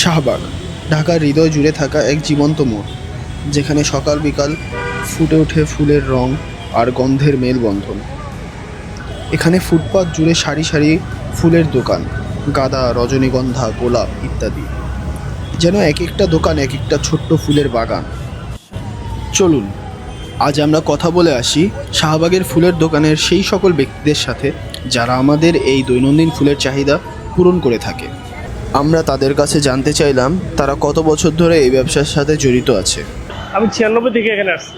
শাহবাগ, ঢাকার হৃদয় জুড়ে থাকা এক জীবন্ত মোড়, যেখানে সকাল বিকাল ফুটে ওঠে ফুলের রং আর গন্ধের মেলবন্ধন। এখানে ফুটপাত জুড়ে সারি সারি ফুলের দোকান, গাঁদা, রজনীগন্ধা, গোলাপ ইত্যাদি। যেন এক একটা দোকান, এক একটা ছোট্ট ফুলের বাগান। চলুন, আজ আমরা কথা বলে আসি শাহবাগের ফুলের দোকানের সেই সকল ব্যক্তিদের সাথে, যারা আমাদের এই দৈনন্দিন ফুলের চাহিদা পূরণ করে থাকে। আমরা তাদের কাছে জানতে চাইলাম তারা কত বছর ধরে এই ব্যবসার সাথে জড়িত আছে। আমি ছিয়ানব্বই থেকে এখানে আসছি।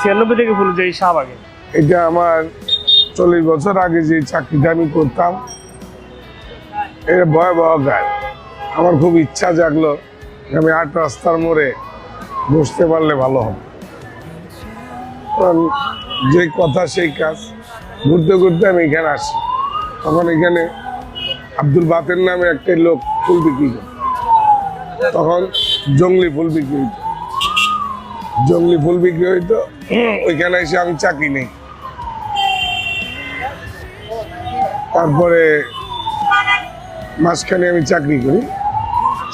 ছিয়ানব্বই থেকে ফুল যাই শাহবাগে এটা আমার চল্লিশ বছর আগে যে চাকরিটা আমি করতাম এটা ভয়াবহ গায় আমার খুব ইচ্ছা জাগলো আমি আট রাস্তার মোড়ে বসতে পারলে ভালো হবে। কারণ যে কথা সেই কাজ। ঘুরতে ঘুরতে আমি এখানে আসি। তখন এখানে আব্দুল বাতের নামে একটা লোক ফুল বিক্রি করে। তখন জঙ্গলি ফুল বিক্রি হইত। জঙ্গলি ফুল বিক্রি হইতো ওইখানে এসে আমি চাকরি নেই। তারপরে মাঝখানে আমি চাকরি করি।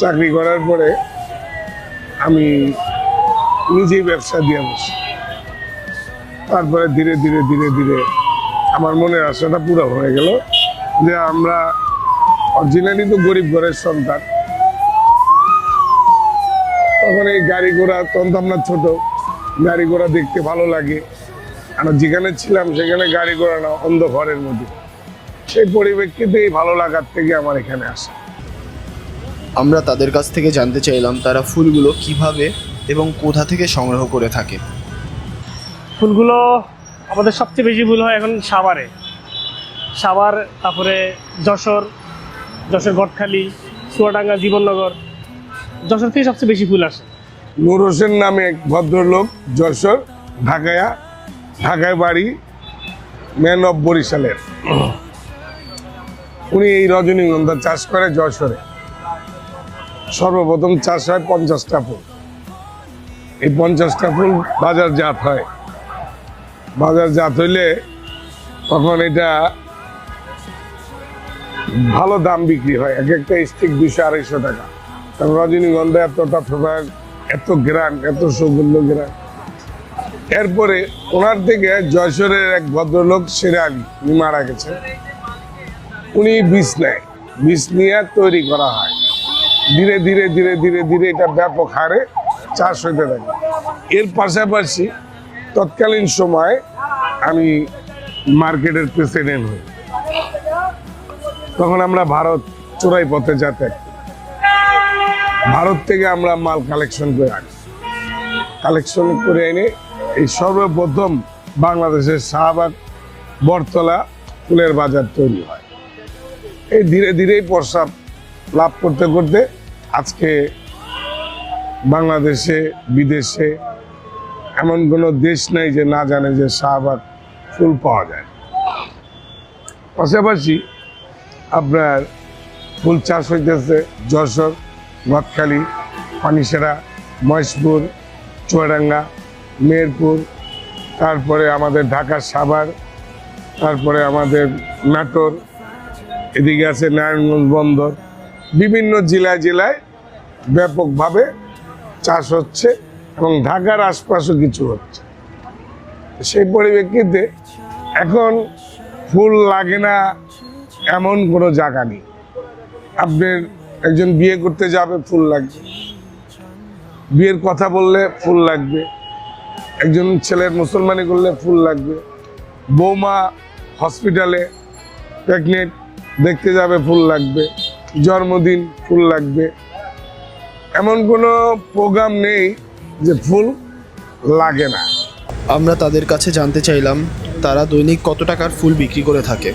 চাকরি করার পরে আমি নিজেই ব্যবসা দিয়ে বসি। তারপরে ধীরে ধীরে ধীরে ধীরে আমার মনের আশাটা পুরো হয়ে গেল যে আমরা অরিজিনালি তো গরিব ঘরের সন্তান। তখন এই গাড়ি ঘোড়া তখন তো আমরা ছোট গাড়ি ঘোড়া দেখতে ভালো লাগে। আর যেখানে ছিলাম সেখানে গাড়ি ঘোড়া না অন্ধ ঘরের মধ্যে। সেই পরিপ্রেক্ষিতে এই ভালো লাগার থেকে আমার এখানে আসা। আমরা তাদের কাছ থেকে জানতে চাইলাম তারা ফুলগুলো কীভাবে এবং কোথা থেকে সংগ্রহ করে থাকে। ফুলগুলো আমাদের সবচেয়ে বেশি ফুল হয় এখন সাভারে সাভার তারপরে যশোর যশোর গটখালি চুয়াডাঙ্গা, জীবননগর, যশোর থেকে সবচেয়ে বেশি ফুল আসে। নূর হোসেন নামে এক ভদ্রলোক, যশোর, ঢাকায়া, ঢাকায় বাড়ি, ম্যান অফ বরিশালের। উনি এই রজনীগন্ধা চাষ করে যশোরে। সর্বপ্রথম চাষ হয় পঞ্চাশটা ফুল। এই পঞ্চাশটা ফুল বাজারজাত হয়। বাজারজাত হইলে তখন এটা ভালো দাম বিক্রি হয়। এক একটা স্টিক দুশো আড়াইশো টাকা। কারণ রজনীগন্ধা এতটা ফেভার এত গ্রান, এত সুগন্ধ গ্রান। এরপরে ওনার থেকে যশোরের এক ভদ্রলোক সেরে আলী, উনি মারা গেছেন। উনি বীজ নেয়। বিষ নিয়ে তৈরি করা হয়। ধীরে ধীরে ধীরে ধীরে ধীরে এটা ব্যাপক হারে চাষ হইতে থাকে। এর পাশাপাশি তৎকালীন সময় আমি মার্কেটের প্রেসিডেন্ট হই। তখন আমরা ভারত চোরাই পথে যাতে। ভারত থেকে আমরা মাল কালেকশন করে আনি। কালেকশন করে এনে এই সর্বপ্রথম বাংলাদেশের শাহবাগ, বটতলা, ফুলের বাজার তৈরি হয়। এই ধীরে ধীরেই প্রসাব লাভ করতে করতে আজকে বাংলাদেশে, বিদেশে এমন কোনো দেশ নেই যে না জানে যে শাহবাগ ফুল পাওয়া যায়। পাশাপাশি আপনার ফুল চাষ হইতেছে যশোর গদখালি পানিসেরা, মহেশপুর, চুয়াডাঙ্গা মেহেরপুর তারপরে আমাদের ঢাকার সাভার, তারপরে আমাদের নাটোর, এদিকে আছে নারায়ণগঞ্জ বন্দর। বিভিন্ন জেলায় জেলায় ব্যাপকভাবে চাষ হচ্ছে এবং ঢাকার আশপাশও কিছু হচ্ছে। সেই পরিপ্রেক্ষিতে এখন ফুল লাগে না এমন কোনো জায়গা নেই। আপনার একজন বিয়ে করতে যাবে, ফুল লাগবে। বিয়ের কথা বললে ফুল লাগবে। একজন ছেলের মুসলমানি করলে ফুল লাগবে। বৌমা হসপিটালে প্রেগনেন্ট, দেখতে যাবে ফুল লাগবে। জন্মদিন, ফুল লাগবে। এমন কোনো প্রোগ্রাম নেই যে ফুল লাগে না। আমরা তাদের কাছে জানতে চাইলাম, তারা দৈনিক কত টাকার ফুল বিক্রি করে থাকে।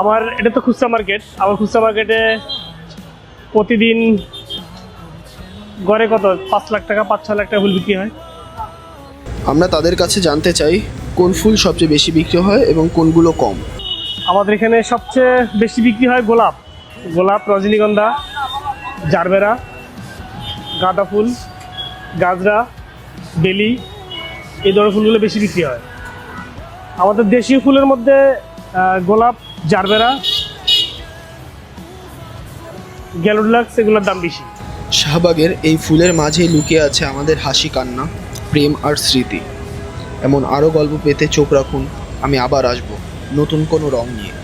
আমার এটা তো খুচরা মার্কেট আমার খুচরা মার্কেটে প্রতিদিন গড়ে কত? পাঁচ লাখ টাকা পাঁচ ছ লাখ টাকা ফুল বিক্রি হয়। আমরা তাদের কাছে জানতে চাই কোন ফুল সবচেয়ে বেশি বিক্রি হয় এবং কোনগুলো কম? আমাদের এখানে সবচেয়ে বেশি বিক্রি হয় গোলাপ। গোলাপ রজনীগন্ধা জারবেরা গাঁদা ফুল গাজরা বেলি এই ধরনের ফুলগুলো বেশি বিক্রি হয়। আমাদের দেশীয় ফুলের মধ্যে গোলাপ জারবেরা, গ্যালোডলাক্স, এগুলোর দাম বেশি। শাহবাগের এই ফুলের মাঝেই লুকিয়ে আছে আমাদের হাসি কান্না, প্রেম আর স্মৃতি। এমন আরও গল্প পেতে চোখ রাখুন, আমি আবার আসব নতুন কোনো রং নিয়ে।